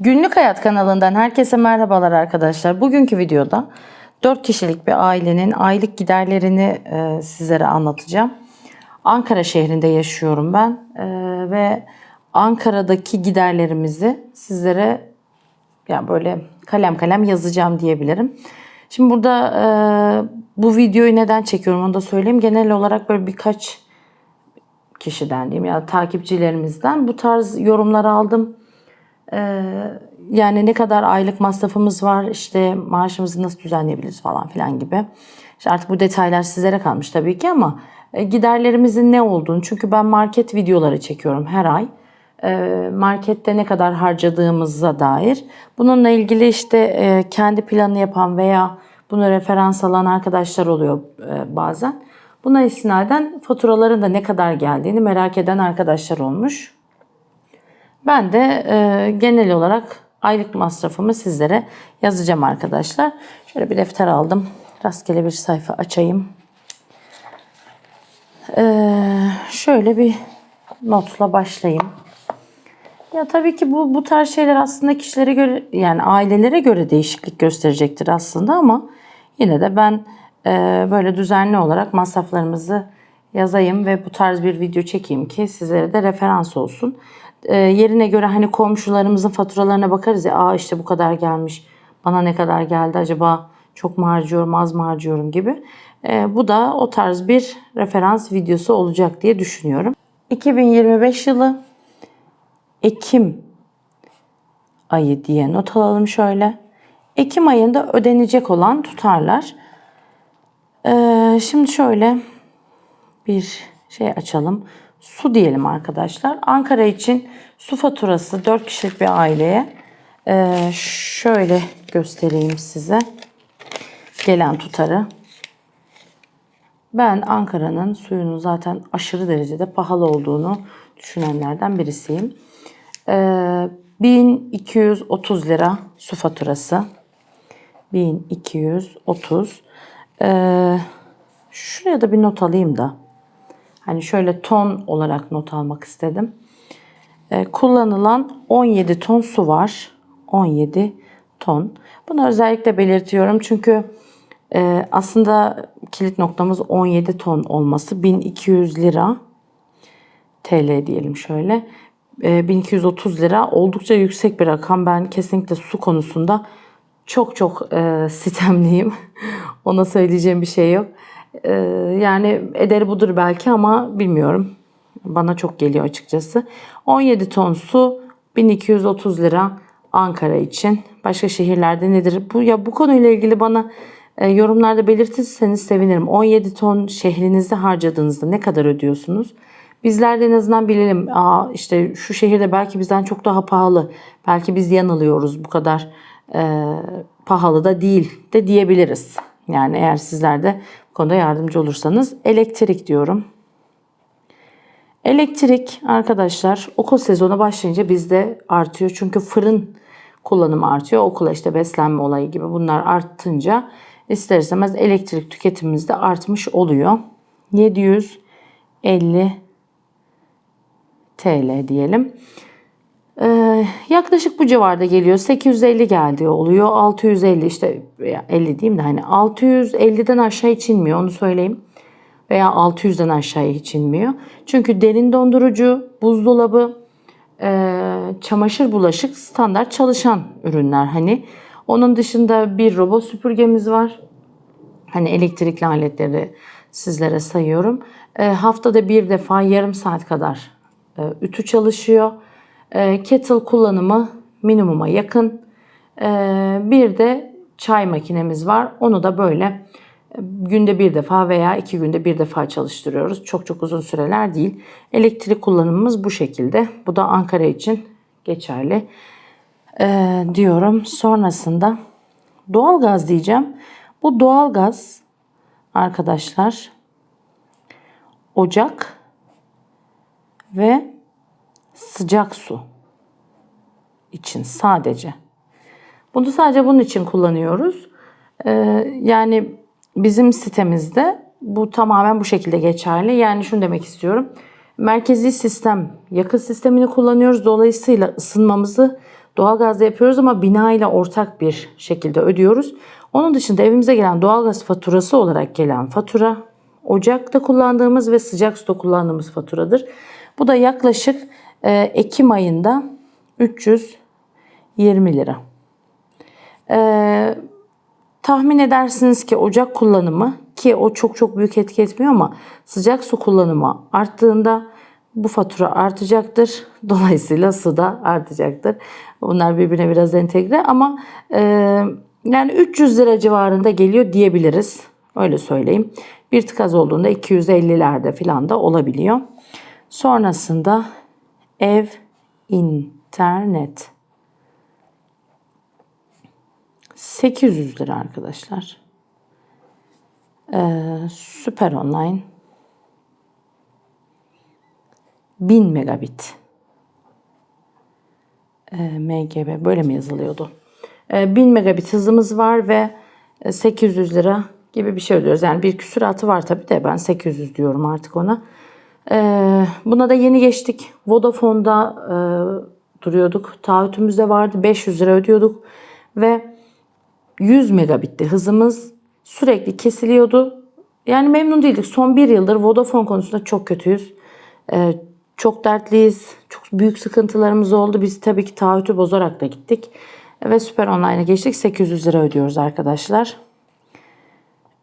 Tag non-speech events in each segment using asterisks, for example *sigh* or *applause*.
Günlük Hayat kanalından herkese merhabalar arkadaşlar. Bugünkü videoda 4 kişilik bir ailenin aylık giderlerini e, sizlere anlatacağım. Ankara şehrinde yaşıyorum ben E, ve Ankara'daki giderlerimizi sizlere yani böyle kalem kalem yazacağım diyebilirim. Şimdi burada e, bu videoyu neden çekiyorum onu da söyleyeyim. Genel olarak böyle birkaç kişiden diyeyim ya takipçilerimizden bu tarz yorumlar aldım. Ee, yani ne kadar aylık masrafımız var işte maaşımızı nasıl düzenleyebiliriz falan filan gibi. İşte artık bu detaylar sizlere kalmış tabii ki ama e, giderlerimizin ne olduğunu çünkü ben market videoları çekiyorum her ay. Ee, markette ne kadar harcadığımıza dair. Bununla ilgili işte e, kendi planı yapan veya bunu referans alan arkadaşlar oluyor e, bazen. Buna istinaden faturaların da ne kadar geldiğini merak eden arkadaşlar olmuş. Ben de e, genel olarak aylık masrafımı sizlere yazacağım arkadaşlar. Şöyle bir defter aldım. Rastgele bir sayfa açayım. E, şöyle bir notla başlayayım. Ya tabii ki bu bu tarz şeyler aslında kişilere göre yani ailelere göre değişiklik gösterecektir aslında ama yine de ben e, böyle düzenli olarak masraflarımızı yazayım ve bu tarz bir video çekeyim ki sizlere de referans olsun. E, yerine göre hani komşularımızın faturalarına bakarız ya aa işte bu kadar gelmiş bana ne kadar geldi acaba çok mu harcıyorum az mı harcıyorum gibi. E, bu da o tarz bir referans videosu olacak diye düşünüyorum. 2025 yılı Ekim ayı diye not alalım şöyle. Ekim ayında ödenecek olan tutarlar. Ee, şimdi şöyle bir şey açalım. Su diyelim arkadaşlar. Ankara için su faturası 4 kişilik bir aileye ee, şöyle göstereyim size gelen tutarı. Ben Ankara'nın suyunun zaten aşırı derecede pahalı olduğunu düşünenlerden birisiyim. Ee, 1230 lira su faturası. 1230. Ee, şuraya da bir not alayım da. Hani şöyle ton olarak not almak istedim. Ee, kullanılan 17 ton su var. 17 ton. Bunu özellikle belirtiyorum çünkü e, aslında kilit noktamız 17 ton olması. 1200 lira TL diyelim şöyle. E, 1230 lira oldukça yüksek bir rakam. Ben kesinlikle su konusunda çok çok e, sitemliyim. *laughs* Ona söyleyeceğim bir şey yok. E, yani ederi budur belki ama bilmiyorum. Bana çok geliyor açıkçası. 17 ton su 1230 lira Ankara için. Başka şehirlerde nedir? Bu ya bu konuyla ilgili bana e, yorumlarda belirtirseniz sevinirim. 17 ton şehrinizde harcadığınızda ne kadar ödüyorsunuz? Bizler de en azından bilelim. Aa, işte şu şehirde belki bizden çok daha pahalı. Belki biz yanılıyoruz bu kadar e, pahalı da değil de diyebiliriz. Yani eğer sizler de konuda yardımcı olursanız. Elektrik diyorum. Elektrik arkadaşlar okul sezonu başlayınca bizde artıyor. Çünkü fırın kullanımı artıyor. Okula işte beslenme olayı gibi bunlar arttınca ister istemez elektrik tüketimimiz de artmış oluyor. 750 TL diyelim. Ee, yaklaşık bu civarda geliyor. 850 geldi oluyor. 650 işte 50 diyeyim de hani 650'den aşağı hiç inmiyor onu söyleyeyim. Veya 600'den aşağıya hiç inmiyor. Çünkü derin dondurucu, buzdolabı, e, çamaşır bulaşık standart çalışan ürünler hani. Onun dışında bir robot süpürgemiz var. Hani elektrikli aletleri sizlere sayıyorum. E, haftada bir defa yarım saat kadar e, ütü çalışıyor. E, kettle kullanımı minimuma yakın. E, bir de çay makinemiz var. Onu da böyle e, günde bir defa veya iki günde bir defa çalıştırıyoruz. Çok çok uzun süreler değil. Elektrik kullanımımız bu şekilde. Bu da Ankara için geçerli e, diyorum. Sonrasında doğalgaz diyeceğim. Bu doğalgaz arkadaşlar ocak ve sıcak su için sadece. Bunu sadece bunun için kullanıyoruz. Ee, yani bizim sitemizde bu tamamen bu şekilde geçerli. Yani şunu demek istiyorum. Merkezi sistem, yakıt sistemini kullanıyoruz. Dolayısıyla ısınmamızı Doğalgazda yapıyoruz ama bina ile ortak bir şekilde ödüyoruz. Onun dışında evimize gelen doğalgaz faturası olarak gelen fatura ocakta kullandığımız ve sıcak suda kullandığımız faturadır. Bu da yaklaşık e, Ekim ayında 320 lira. E, tahmin edersiniz ki ocak kullanımı ki o çok çok büyük etki etmiyor ama sıcak su kullanımı arttığında bu fatura artacaktır. *laughs* Dolayısıyla su da artacaktır. Bunlar birbirine biraz entegre ama e, yani 300 lira civarında geliyor diyebiliriz. Öyle söyleyeyim. Bir tık az olduğunda 250'lerde falan da olabiliyor. Sonrasında ev, internet. 800 lira arkadaşlar. Ee, süper online. 1000 megabit. Ee, MGB böyle mi yazılıyordu? Ee, 1000 megabit hızımız var ve 800 lira gibi bir şey ödüyoruz. Yani bir küsuratı var tabii de ben 800 diyorum artık ona. Ee, buna da yeni geçtik. Vodafone'da e, duruyorduk. Taahhütümüzde vardı. 500 lira ödüyorduk. Ve 100 megabitti hızımız. Sürekli kesiliyordu. Yani memnun değildik. Son bir yıldır Vodafone konusunda çok kötüyüz. Ee, çok dertliyiz. Çok büyük sıkıntılarımız oldu. Biz tabii ki taahhütü bozarak da gittik. Ve Süper Online'a geçtik. 800 lira ödüyoruz arkadaşlar.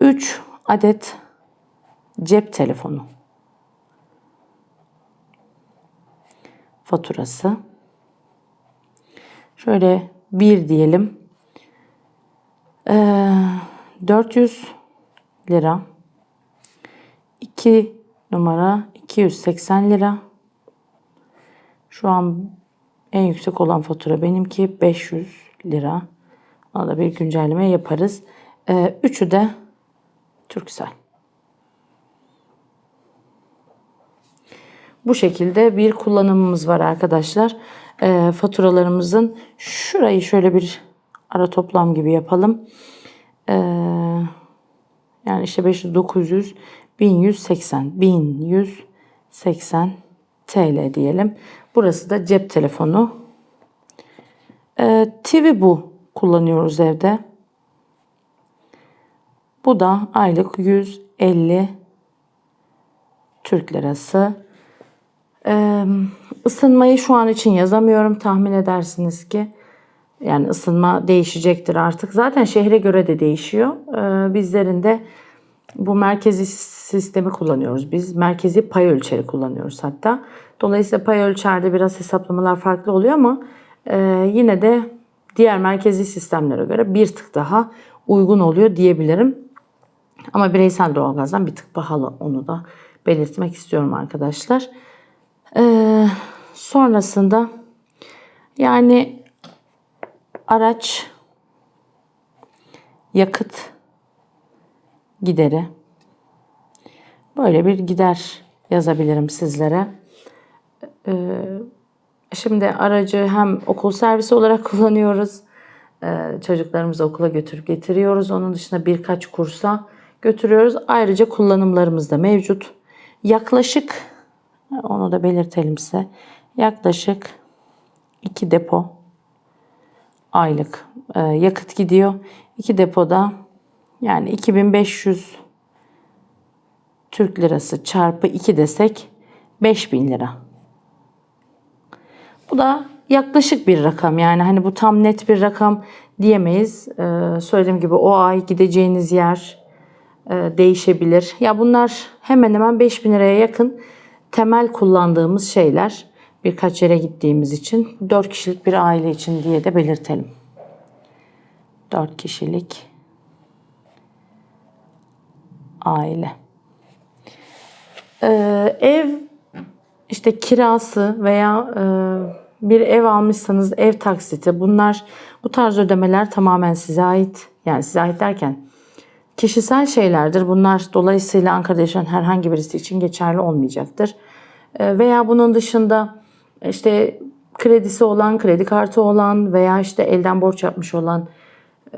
3 adet cep telefonu. Faturası. Şöyle bir diyelim. Ee, 400 lira. 2 numara 280 lira. Şu an en yüksek olan fatura benimki 500 lira. Ona da bir güncelleme yaparız. Ee, üçü de Türksel. Bu şekilde bir kullanımımız var arkadaşlar. Ee, faturalarımızın şurayı şöyle bir ara toplam gibi yapalım. Ee, yani işte 500, 900, 1180, 1180 TL diyelim. Burası da cep telefonu. Ee, TV bu kullanıyoruz evde. Bu da aylık 150 Türk lirası. Ee, ısınmayı şu an için yazamıyorum. Tahmin edersiniz ki. Yani ısınma değişecektir artık. Zaten şehre göre de değişiyor. Ee, bizlerin de bu merkezi sistemi kullanıyoruz. Biz merkezi pay ölçeri kullanıyoruz hatta. Dolayısıyla pay ölçerde biraz hesaplamalar farklı oluyor ama e, yine de diğer merkezi sistemlere göre bir tık daha uygun oluyor diyebilirim. Ama bireysel doğalgazdan bir tık pahalı onu da belirtmek istiyorum arkadaşlar. Ee, sonrasında yani araç yakıt gideri böyle bir gider yazabilirim sizlere. Ee, şimdi aracı hem okul servisi olarak *laughs* kullanıyoruz. Ee, çocuklarımızı okula götürüp getiriyoruz. Onun dışında birkaç kursa götürüyoruz. Ayrıca kullanımlarımız da mevcut. Yaklaşık onu da belirtelim size. Yaklaşık 2 depo aylık e, yakıt gidiyor. 2 depoda yani 2500 Türk lirası çarpı 2 desek 5000 lira. Bu da yaklaşık bir rakam yani hani bu tam net bir rakam diyemeyiz. Ee, söylediğim gibi o ay gideceğiniz yer e, değişebilir. Ya bunlar hemen hemen 5000 liraya yakın temel kullandığımız şeyler. Birkaç yere gittiğimiz için 4 kişilik bir aile için diye de belirtelim. 4 kişilik aile. Ee, ev işte kirası veya e, bir ev almışsanız ev taksiti bunlar bu tarz ödemeler tamamen size ait. Yani size ait derken kişisel şeylerdir. Bunlar dolayısıyla Ankara'da yaşayan herhangi birisi için geçerli olmayacaktır. E, veya bunun dışında işte kredisi olan, kredi kartı olan veya işte elden borç yapmış olan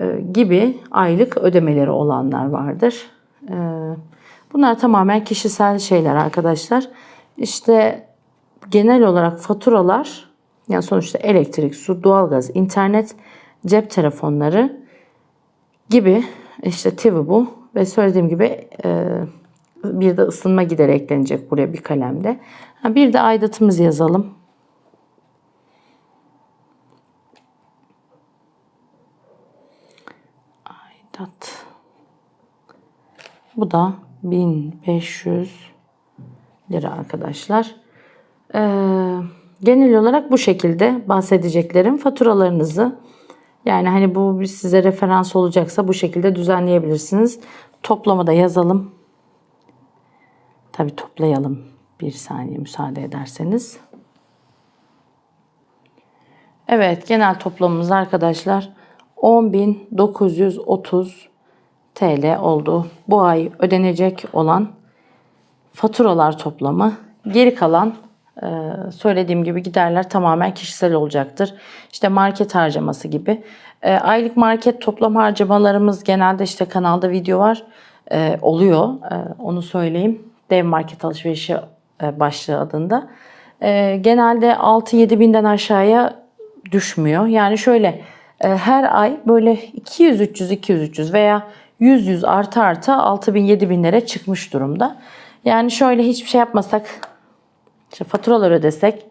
e, gibi aylık ödemeleri olanlar vardır. E, bunlar tamamen kişisel şeyler arkadaşlar. İşte genel olarak faturalar Yani sonuçta elektrik, su, doğalgaz, internet, cep telefonları gibi işte TV bu ve söylediğim gibi e, bir de ısınma gideri eklenecek buraya bir kalemde. Ha, bir de aidatımızı yazalım. Aidat. Bu da 1500 lira arkadaşlar. Ee, genel olarak bu şekilde bahsedeceklerim. Faturalarınızı yani hani bu size referans olacaksa bu şekilde düzenleyebilirsiniz. Toplamı da yazalım. Tabi toplayalım. Bir saniye müsaade ederseniz. Evet genel toplamımız arkadaşlar 10.930 TL oldu. Bu ay ödenecek olan faturalar toplamı. Geri kalan söylediğim gibi giderler tamamen kişisel olacaktır. İşte market harcaması gibi. E, aylık market toplam harcamalarımız genelde işte kanalda video var. E, oluyor. E, onu söyleyeyim. Dev market alışverişi e, başlığı adında. Genelde 6-7 binden aşağıya düşmüyor. Yani şöyle e, her ay böyle 200-300-200-300 veya 100-100 artı artı 6 bin 7 binlere çıkmış durumda. Yani şöyle hiçbir şey yapmasak işte faturalar ödesek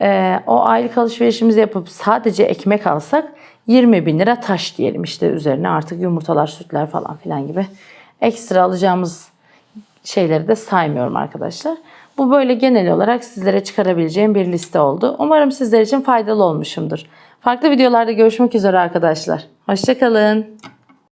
e, o aylık alışverişimizi yapıp sadece ekmek alsak 20 bin lira taş diyelim işte üzerine artık yumurtalar sütler falan filan gibi ekstra alacağımız şeyleri de saymıyorum arkadaşlar. Bu böyle genel olarak sizlere çıkarabileceğim bir liste oldu. Umarım sizler için faydalı olmuşumdur. Farklı videolarda görüşmek üzere arkadaşlar. Hoşçakalın.